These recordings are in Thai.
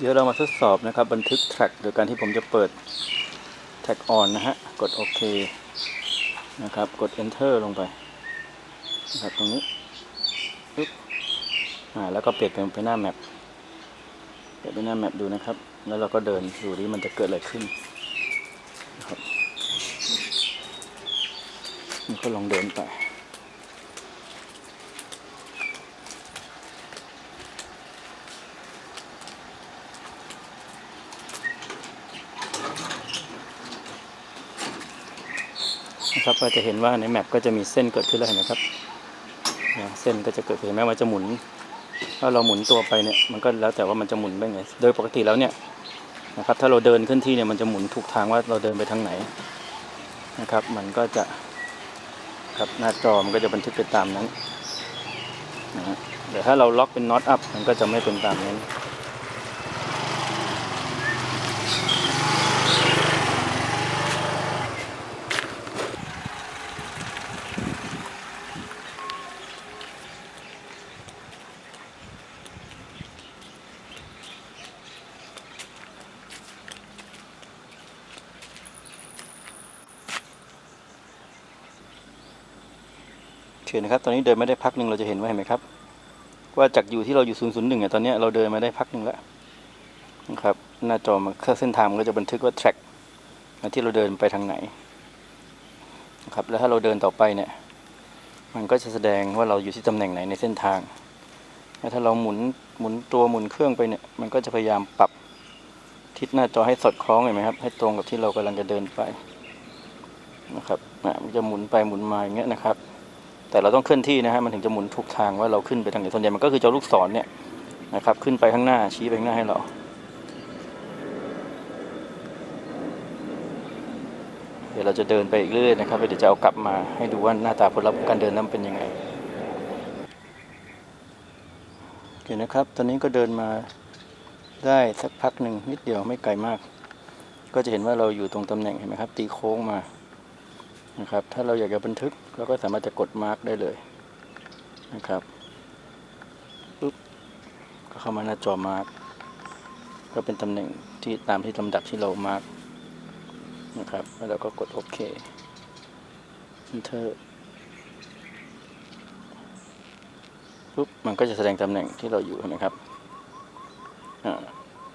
เดี๋ยวเรามาทดสอบนะครับบันทึกแทร็กโดยการที่ผมจะเปิดแท็กออนนะฮะ กดโอเคนะครับ กด enter ลงไปนะครับตรงนี้ปึ๊บอ่าแล้วก็เปลี่ยนเป็นไปหน้าแมปเปลี่ยนไปหน้าแมปดูนะครับ แล้วเราก็เดินดูดิมันจะเกิดอะไรขึ้นนะครับนี่ก็ลองเดินไป ครับเราจะเห็นว่าในแมปก็จะมีเส้นเกิดขึ้นแล้วเห็นไหมครับเนี่ยเส้นก็จะเกิดขึ้นเห็นไหมว่าจะหมุนถ้าเราหมุนตัวไปเนี่ยมันก็แล้วแต่ว่ามันจะหมุนไปไงโดยปกติแล้วเนี่ยนะครับถ้าเราเดินขึ้นที่เนี่ยมันจะหมุนถูกทางว่าเราเดินไปทางไหนนะครับ มันก็จะครับหน้าจอมันก็จะบันทึกไปตามนั้นนะฮะแต่ถ้าเราล็อกเป็นน็อตอัพมันก็จะไม่เป็นตามนั้น โอเคนะครับ ตอนนี้เดินไม่ได้พักหนึ่งเราจะเห็นว่าเห็นไหมครับ ว่าจากอยู่ที่เราอยู่ 001เนี่ยตอนนี้เราเดินมาได้พักหนึ่งแล้วนะครับหน้าจอมันเส้นทางมันก็จะบันทึกว่า track ที่เราเดินไปทางไหนนะครับแล้วถ้าเราเดินต่อไปเนี่ย มันก็จะแสดงว่าเราอยู่ที่ตำแหน่งไหนในเส้นทางแล้วถ้าเราหมุนหมุนตัวหมุนเครื่องไปเนี่ย มันก็จะพยายามปรับทิศหน้าจอให้สอดคล้องเห็นไหมครับ ให้ตรงกับที่เรากำลังจะเดินไปนะครับอะมันจะหมุนไปหมุนมาอย่างเงี้ยนะครับ แต่เราต้องเคลื่อนที่นะฮะมันถึงจะหมุนถูกทางว่าเราขึ้นไปทางไหนส่วนใหญ่มันก็คือจะเอาลูกศรเนี่ยนะครับขึ้นไปข้างหน้าชี้ไปข้างหน้าให้เราเดี๋ยวเราจะเดินไปอีกเรื่อยนะครับเดี๋ยวจะเอากลับมาให้ดูว่าหน้าตาผลลัพธ์การเดินนั้นเป็นยังไงโอเคนะครับ ตอนนี้ก็เดินมาได้สักพักหนึ่งนิดเดียวไม่ไกลมาก ก็จะเห็นว่าเราอยู่ตรงตำแหน่งเห็นไหมครับ ตีโค้งมา นะครับ ถ้าเราอยากจะบันทึกเราก็สามารถจะกดมาร์กได้เลยนะครับปุ๊บก็เข้ามาหน้าจอมาร์กก็เป็นตำแหน่งที่ตามที่ลำดับที่เรามาร์กนะครับแล้วเราก็กดโอเค enter ปุ๊บมันก็จะแสดงตำแหน่งที่เราอยู่เห็นไหมครับ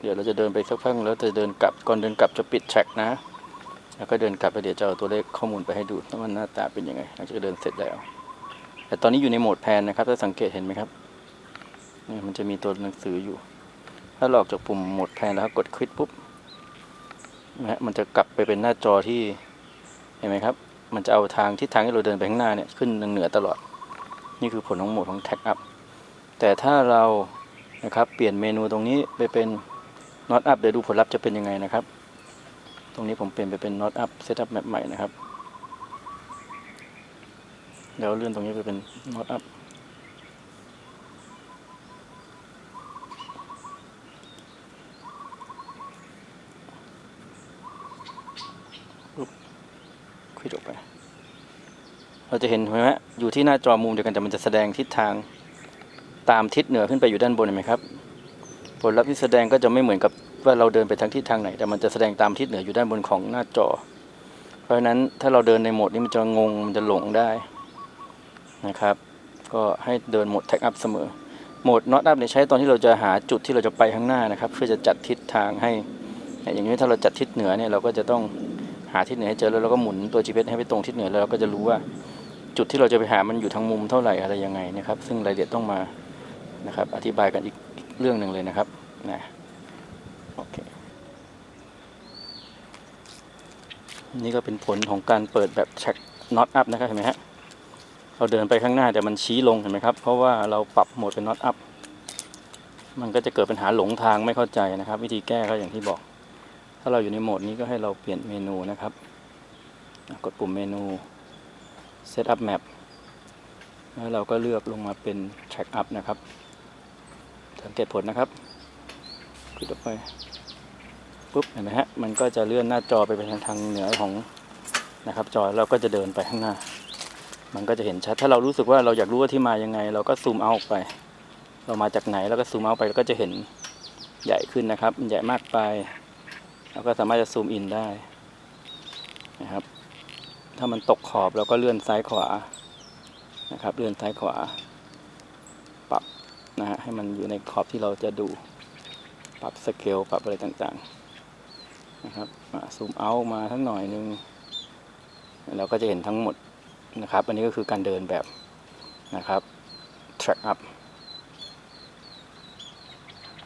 เดี๋ยวเราจะเดินไปสักพักแล้วจะเดินกลับก่อนเดินกลับจะปิดแทร็กนะ แล้วก็เดินกลับไปเดี๋ยวจะเอาตัวเลขข้อมูลไปให้ดูว่ามันหน้าตาเป็นยังไงหลังจากเดินเสร็จแล้ว แต่ตอนนี้อยู่ในโหมดแพนนะครับ ถ้าสังเกตเห็นไหมครับนี่มันจะมีตัวหนังสืออยู่ ถ้าเราอกจากปุ่มโหมดแพนแล้วกดคลิกปุ๊บนะฮะมันจะกลับไปเป็นหน้าจอที่เห็นไหมครับ มันจะเอาทางทิศทางที่เราเดินไปข้างหน้าเนี่ยขึ้นเหนือตลอด นี่คือผลของโหมดของ Tag Up แต่ถ้าเรานะครับเปลี่ยนเมนูตรงนี้ไปเป็น Not Up เดี๋ยวดูผลลัพธ์จะเป็นยังไงนะครับ รงนี้ผมเปลี่ยนไปเป็น not up setup map ใหม่นะครับเดี๋ยวเลื่อนตรงนี้ไปเป็น not up คลิกออกไป เราจะเห็นไหมฮะอยู่ที่หน้าจอมุมเดียวกันแต่มันจะแสดงทิศทางตามทิศเหนือขึ้นไปอยู่ด้านบนเห็นไหมครับ ผลลัพธ์ที่แสดงก็จะไม่เหมือนกับว่าเราเดินไปทางทิศทางไหน แต่มันจะแสดงตามทิศเหนืออยู่ด้านบนของหน้าจอ เพราะฉะนั้นถ้าเราเดินในโหมดนี้มันจะงงมันจะหลงได้นะครับ ก็ให้เดินโหมด tag up เสมอ โหมด not up เนี่ยใช้ตอนที่เราจะหาจุดที่เราจะไปข้างหน้านะครับ เพื่อจะจัดทิศทางให้ อย่างนี้ถ้าเราจัดทิศเหนือเนี่ยเราก็จะต้องหาทิศเหนือให้เจอแล้วเราก็หมุนตัว GPS ให้ไปตรงทิศเหนือแล้วเราก็จะรู้ว่าจุดที่เราจะไปหามันอยู่ทางมุมเท่าไหร่อะไรยังไงนะครับ ซึ่งรายละเอียดต้องมานะครับอธิบายกันอีก เรื่องหนึ่งเลยนะครับนะโอเคนี่ก็เป็นผลของการเปิดแบบ track not up นะครับเห็นไหมฮะเราเดินไปข้างหน้าแต่มันชี้ลงเห็นไหมครับ เพราะว่าเราปรับโหมดเป็น not up มันก็จะเกิดปัญหาหลงทางไม่เข้าใจนะครับ วิธีแก้ก็อย่างที่บอก ถ้าเราอยู่ในโหมดนี้ก็ให้เราเปลี่ยนเมนูนะครับ กดปุ่มเมนู set up map แล้วเราก็เลือกลงมาเป็น track up นะครับ สังเกตผลนะครับคลิกออไปปุ๊บเห็นไหมฮะมันก็จะเลื่อนหน้าจอไปไปทางทางเหนือของนะครับ จอเราก็จะเดินไปข้างหน้า มันก็จะเห็นชัดถ้าเรารู้สึกว่าเราอยากรู้ว่าที่มายังไง เราก็ซูมเอาออกไป เรามาจากไหนแล้วก็ซูมเอาไปแล้วก็จะเห็นใหญ่ขึ้นนะครับมันใหญ่มากไปเราก็สามารถจะซูมอินได้นะครับ ถ้ามันตกขอบเราก็เลื่อนซ้ายขวานะครับ เลื่อนซ้ายขวา นะฮะให้มันอยู่ในขอบที่เราจะดู ปรับสเกลปรับอะไรต่างๆนะครับซูมเอามาทั้งหน่อยนึงเราก็จะเห็นทั้งหมดนะครับ อันนี้ก็คือการเดินแบบนะครับ track up